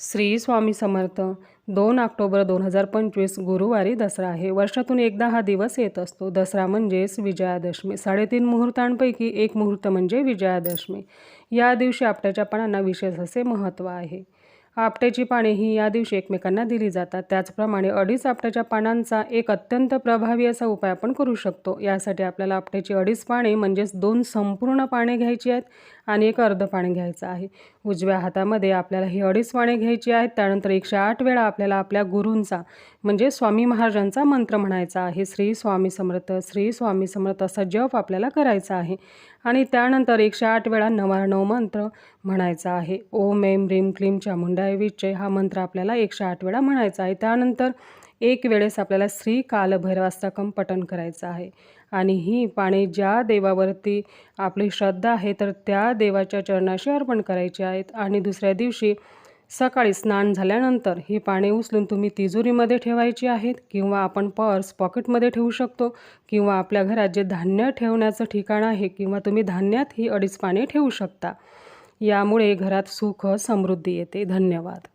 श्री स्वामी समर्थ. दोन ऑक्टोबर दोन हजार पंचवीस गुरुवारी दसरा आहे. वर्षातून एकदा हा दिवस येत असतो. दसरा म्हणजेच विजयादशमी. साडेतीन मुहूर्तांपैकी एक मुहूर्त म्हणजे विजयादशमी. या दिवशी आपट्याच्या पानांना विशेष असे महत्त्व आहे. आपट्याची पाने ही या दिवशी एकमेकांना दिली जातात. त्याचप्रमाणे अडीच आपट्याच्या पानांचा एक अत्यंत प्रभावी असा उपाय आपण करू शकतो. यासाठी आपल्याला आपट्याची अडीच पाने म्हणजेच दोन संपूर्ण पाने घ्यायची आहेत. आणि एक अर्ध पाणी घ्यायचं आहे. उजव्या हातामध्ये आपल्याला ही अडीच पाणी घ्यायची आहेत त्यानंतर एकशे आठ वेळा आपल्याला आपल्या गुरूंचा म्हणजे स्वामी महाराजांचा मंत्र म्हणायचा आहे. श्री स्वामी समर्थ श्री स्वामी समर्थ असा जप आपल्याला करायचा आहे. आणि त्यानंतर एकशे आठ वेळा नवार्णव मंत्र म्हणायचा आहे. ओम एम रीम क्लीम चामुंडाय विजय हा मंत्र आपल्याला एकशे आठ वेळा म्हणायचा आहे. त्यानंतर एक वेळेस आपल्याला श्री कालभैरवास्तकम पठण करायचं आहे. आणि ही पाने ज्या देवावरती आपली श्रद्धा आहे तर त्या देवाच्या चरणाशी अर्पण करायची आहेत. आणि दुसऱ्या दिवशी सकाळी स्नान झाल्यानंतर ही पाने उचलून तुम्ही तिजोरीमध्ये ठेवायची आहेत किंवा आपण पर्स पॉकेटमध्ये ठेवू शकतो किंवा आपल्या घरात जे धान्य ठेवण्याचं ठिकाण आहे किंवा तुम्ही धान्यात ही अडीच पाने ठेवू शकता. यामुळे घरात सुख समृद्धी येते. धन्यवाद.